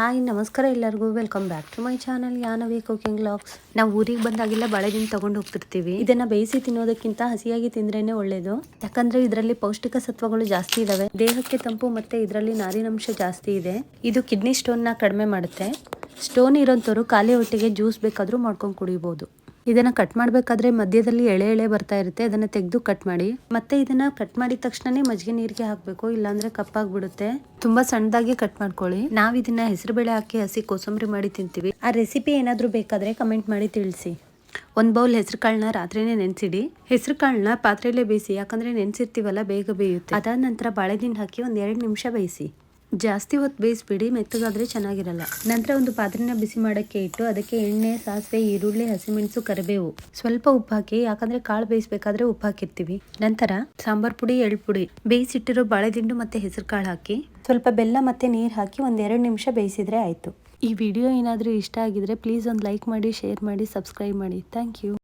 Hi, ನಮಸ್ಕಾರ ಎಲ್ಲರಿಗೂ. Welcome back to my channel Yanavi cooking logs ನಾವು ಊರಿಗೆ ಬಂದಾಗೆಲ್ಲ ಬಾಳೆದಿನ ತಗೊಂಡು ಹೋಗ್ತಿರ್ತೀವಿ. ಇದನ್ನ ಬೇಯಿಸಿ ತಿನ್ನೋದಕ್ಕಿಂತ ಹಸಿಯಾಗಿ ತಿಂದ್ರೇನೆ ಒಳ್ಳೇದು. ಯಾಕಂದ್ರೆ ಇದರಲ್ಲಿ ಪೌಷ್ಟಿಕ ಸತ್ವಗಳು ಜಾಸ್ತಿ ಇದಾವೆ. ದೇಹಕ್ಕೆ ತಂಪು ಮತ್ತೆ ಇದರಲ್ಲಿ ನಾರಿನಂಶ ಜಾಸ್ತಿ ಇದೆ. ಇದು ಕಿಡ್ನಿ ಸ್ಟೋನ್ನ ಕಡಿಮೆ ಮಾಡುತ್ತೆ. ಸ್ಟೋನ್ ಇರೋಂಥವ್ರು ಖಾಲಿ ಹೊಟ್ಟೆಗೆ ಜ್ಯೂಸ್ ಬೇಕಾದ್ರೂ ಮಾಡ್ಕೊಂಡು ಕುಡಿಬಹುದು ಇದನ್ನ ಕಟ್ ಮಾಡಬೇಕಾದ್ರೆ ಮಧ್ಯದಲ್ಲಿ ಎಳೆ ಎಳೆ ಬರ್ತಾ ಇರುತ್ತೆ, ಅದನ್ನ ತೆಗೆದು ಕಟ್ ಮಾಡಿ. ಮತ್ತೆ ಇದನ್ನ ಕಟ್ ಮಾಡಿದ ತಕ್ಷಣನೇ ಮಜ್ಜಿಗೆ ನೀರಿಗೆ ಹಾಕಬೇಕು, ಇಲ್ಲಾಂದ್ರೆ ಕಪ್ಪಾಗ್ಬಿಡುತ್ತೆ. ತುಂಬಾ ಸಣ್ಣದಾಗಿ ಕಟ್ ಮಾಡ್ಕೊಳ್ಳಿ. ನಾವ್ ಇದನ್ನ ಹೆಸರು ಬೇಳೆ ಹಾಕಿ, ಹಸಿ ಕೋಸಂಬರಿ ಮಾಡಿ ತಿಂತೀವಿ. ಆ ರೆಸಿಪಿ ಏನಾದ್ರೂ ಬೇಕಾದ್ರೆ ಕಮೆಂಟ್ ಮಾಡಿ ತಿಳಿಸಿ. ಒಂದು ಬೌಲ್ ಹೆಸರು ಕಾಳನ್ನ ರಾತ್ರಿನೇ ನೆನೆಸಿಡಿ. ಹೆಸರು ಕಾಳನ್ನ ಪಾತ್ರೆಯಲ್ಲೇ ಬೇಯಿಸಿ, ಯಾಕಂದ್ರೆ ನೆನೆಸಿರ್ತೀವಲ್ಲ, ಬೇಗ ಬೇಯುತ್ತೆ. ಅದಾದ ನಂತರ ಬಾಳೆದಿನ ಹಾಕಿ ಒಂದ್ ಎರಡು ನಿಮಿಷ ಬೇಯಿಸಿ. ಜಾಸ್ತಿ ಹೊತ್ತು ಬೇಯಿಸ್ಬಿಡಿ, ಮೆತ್ತಗಾದ್ರೆ ಚೆನ್ನಾಗಿರಲ್ಲ. ನಂತರ ಒಂದು ಪಾತ್ರೆನ ಬಿಸಿ ಮಾಡಕ್ಕೆ ಇಟ್ಟು ಅದಕ್ಕೆ ಎಣ್ಣೆ, ಸಾಸಿವೆ, ಈರುಳ್ಳಿ, ಹಸಿಮೆಣಸು, ಕರಿಬೇವು. ಸ್ವಲ್ಪ ಉಪ್ಪು ಹಾಕಿ, ಯಾಕಂದ್ರೆ ಕಾಳು ಬೇಯಿಸ್ಬೇಕಾದ್ರೆ ಉಪ್ಪು ಹಾಕಿರ್ತೀವಿ. ನಂತರ ಸಾಂಬಾರ್ ಪುಡಿ, ಎಳ್ಳು ಪುಡಿ. ಬೇಯಿಸಿಟ್ಟಿರೋ ಬಾಳೆದಿಂಡು ಮತ್ತೆ ಹೆಸರು ಕಾಳು ಹಾಕಿ, ಸ್ವಲ್ಪ ಬೆಲ್ಲ ಮತ್ತೆ ನೀರು ಹಾಕಿ ಒಂದೆರಡು ನಿಮಿಷ ಬೇಯಿಸಿದ್ರೆ ಆಯ್ತು. ಈ ವಿಡಿಯೋ ಏನಾದರೂ ಇಷ್ಟ ಆಗಿದ್ರೆ ಪ್ಲೀಸ್ ಒಂದು ಲೈಕ್ ಮಾಡಿ ಶೇರ್ ಮಾಡಿ ಸಬ್ಸ್ಕ್ರೈಬ್ ಮಾಡಿ. Thank you